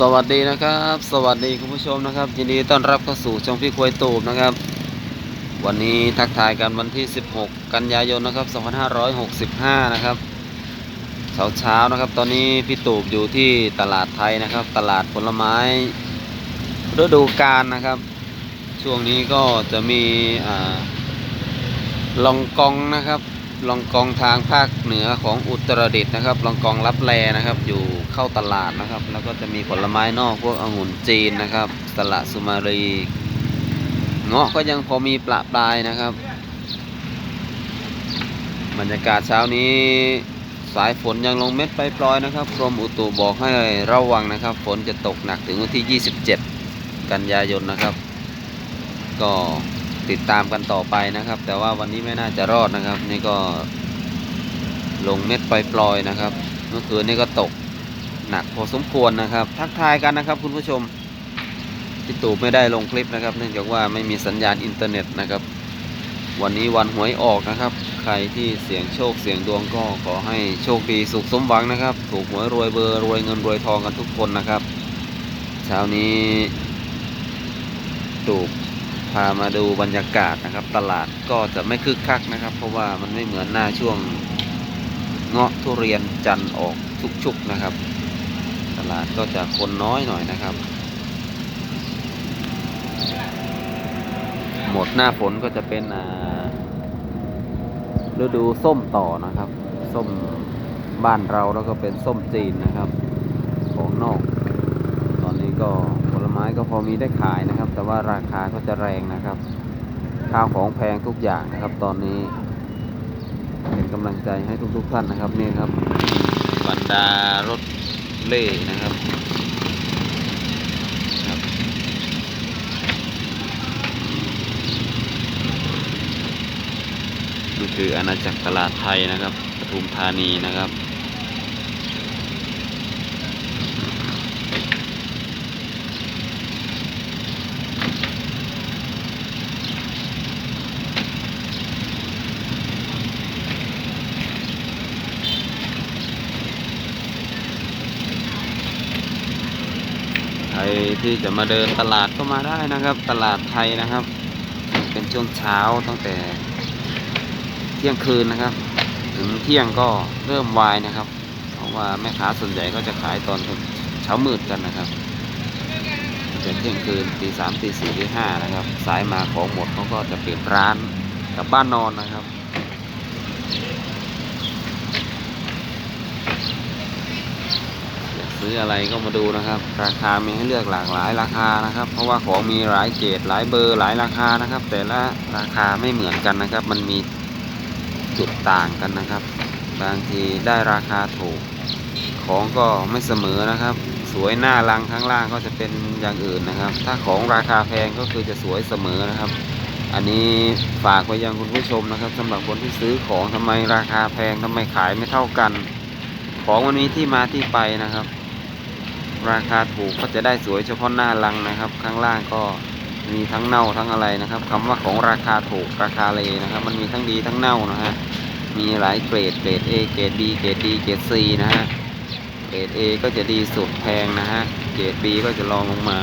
สวัสดีนะครับ สวัสดีคุณผู้ชมนะครับ ยินดีต้อนรับเข้าสู่ช่องพี่ควยตูบนะครับ วันนี้ทักทายกันวันที่ 16 กันยายนนะครับ 2565 นะครับเช้าเช้านะครับ ตอนนี้พี่ตูบอยู่ที่ตลาดไทยนะครับ ตลาดผลไม้ฤดูกาลนะครับ ช่วงนี้ก็จะมีลองกองนะครับ ลองกองทางภาคเหนือของอุตรดิตถ์นะครับ ลองกองรับแลนะครับ อยู่เข้าตลาดนะครับ แล้วก็จะมีผลไม้นอกพวกองุ่นจีนนะครับ สละสุมารีเงาะก็ยังพอมีประปรายนะครับ บรรยากาศเช้านี้สายฝนยังลงเม็ดไปปลอยนะครับกรมอุตุบอกให้ระวังนะครับ ฝนจะตกหนักถึงวันที่ 27 กันยายนนะครับ ก็ ติดตามกันต่อไปนะครับ แต่ว่าวันนี้ไม่น่าจะรอดนะครับ นี่ก็ลงเม็ดปปลอยๆนะครับ เมื่อคืนนี้ก็ตกหนักพอสมควรนะครับ ทักทายกันนะครับ คุณผู้ชมพี่ตู่ไม่ได้ลงคลิปนะครับ เนื่องจากว่าไม่มีสัญญาณอินเทอร์เน็ตนะครับ วันนี้วันหวยออกนะครับ ใครที่เสี่ยงโชคเสี่ยงดวงก็ขอให้โชคดีสุขสมหวังนะครับ ถูกหวยรวยเบอร์รวยเงินรวยทองกันทุกคนนะครับ เช้านี้ตู่ พามาดูบรรยากาศนะครับ ตลาดก็จะไม่คึกคักนะครับ เพราะว่ามันไม่เหมือนหน้าช่วงเงาะทุเรียนจันออกชุกๆนะครับ ตลาดก็จะคนน้อยหน่อยนะครับ หมดหน้าฝนก็จะเป็นอ่าฤดูส้มต่อนะครับ ส้มบ้านเราแล้วก็เป็นส้มจีนนะครับ ของนอก ตอนนี้ก็ ม้ก็พอมีได้ขายนะครับ แต่ว่าราคาก็จะแรงนะครับ ข้าวของแพงทุกอย่างนะครับ ตอนนี้ เป็นกำลังใจให้ทุกๆท่านนะครับนี่ครับบรรดารถเล่นะครับครับนี่คืออาณาจักรตลาดไทยนะครับปทุมธานีนะครับ ครที่จะมาเดินตลาดก็มาได้นะครับ ตลาดไทยนะครับ เป็นช่วงเช้าตั้งแต่เที่ยงคืนนะครับ ถึงเที่ยงก็เริ่มวายนะครับ เพราะว่าแม่ค้าส่วนใหญ่ก็จะขายตอนเช้ามืดกันนะครับเป็นเที่ยงคืนตีสามตีสี่ตีห้านะครับ สายมาของหมดเขาก็จะเปิดร้านกลับบ้านนอนนะครับ อยาก ซื้ออะไรก็มาดูนะครับ ราคามีให้เลือกหลากหลายราคานะครับ เพราะว่าของมีหลายเกรดหลายเบอร์หลายราคานะครับ แต่ละราคาไม่เหมือนกันนะครับ มันมีจุดต่างกันนะครับ บางทีได้ราคาถูก ของก็ไม่เสมอนะครับ สวยหน้ารังข้างล่างก็จะเป็นอย่างอื่นนะครับ ถ้าของราคาแพงก็คือจะสวยเสมอนะครับ อันนี้ฝากไว้ยังคุณผู้ชมนะครับสำหรับคนที่ซื้อของทำไมราคาแพงทำไมขายไม่เท่ากัน ของมันมีที่มาที่ไปนะครับ ราคาถูกก็จะได้สวยเฉพาะหน้ารังนะครับ ข้างล่างก็มีทั้งเน่าทั้งอะไรนะครับคำว่าของราคาถูกราคาเลนะครับ มันมีทั้งดีทั้งเน่านะฮะมีหลายเกรดเกรด A เกรด B เกรด D เกรด C นะฮะเกรด A ก็จะดีสุดแพงนะฮะเกรด B ก็จะรองลงมา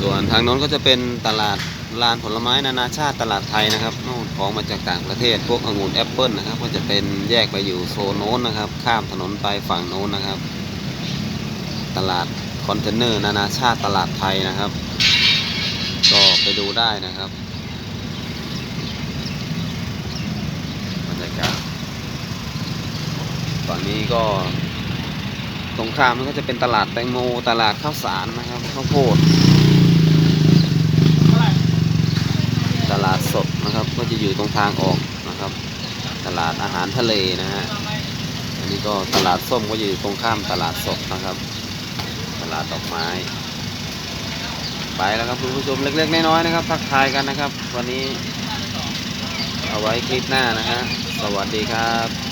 ส่วนทางโน้นก็จะเป็นตลาด ลานผลไม้นานาชาติตลาดไทยนะครับโน่นของมาจากต่างประเทศพวกองุ่นแอปเปิลนะครับ ก็จะเป็นแยกไปอยู่โซนโน้นนะครับ ข้ามถนนไปฝั่งโน้นนะครับ ตลาดคอนเทนเนอร์นานาชาติตลาดไทยนะครับ ก็ไปดูได้นะครับบรรยากาศฝั่งนี้ก็ตรงข้ามมันก็จะเป็นตลาดแตงโมตลาดข้าวสารนะครับข้าวโพด ต ลาดสดนะครับ ก็จะอยู่ตรงทางออกนะครับ ตลาดอาหารทะเลนะฮะอันนี้ก็ตลาดส้มก็อยู่ตรงข้ามตลาดสดนะครับ ตลาดดอกไม้ ไปแล้วครับคุณผู้ชมเล็กๆน้อยๆนะครับทักทายกันนะครับ วันนี้เอาไว้คลิปหน้านะฮะสวัสดีครับ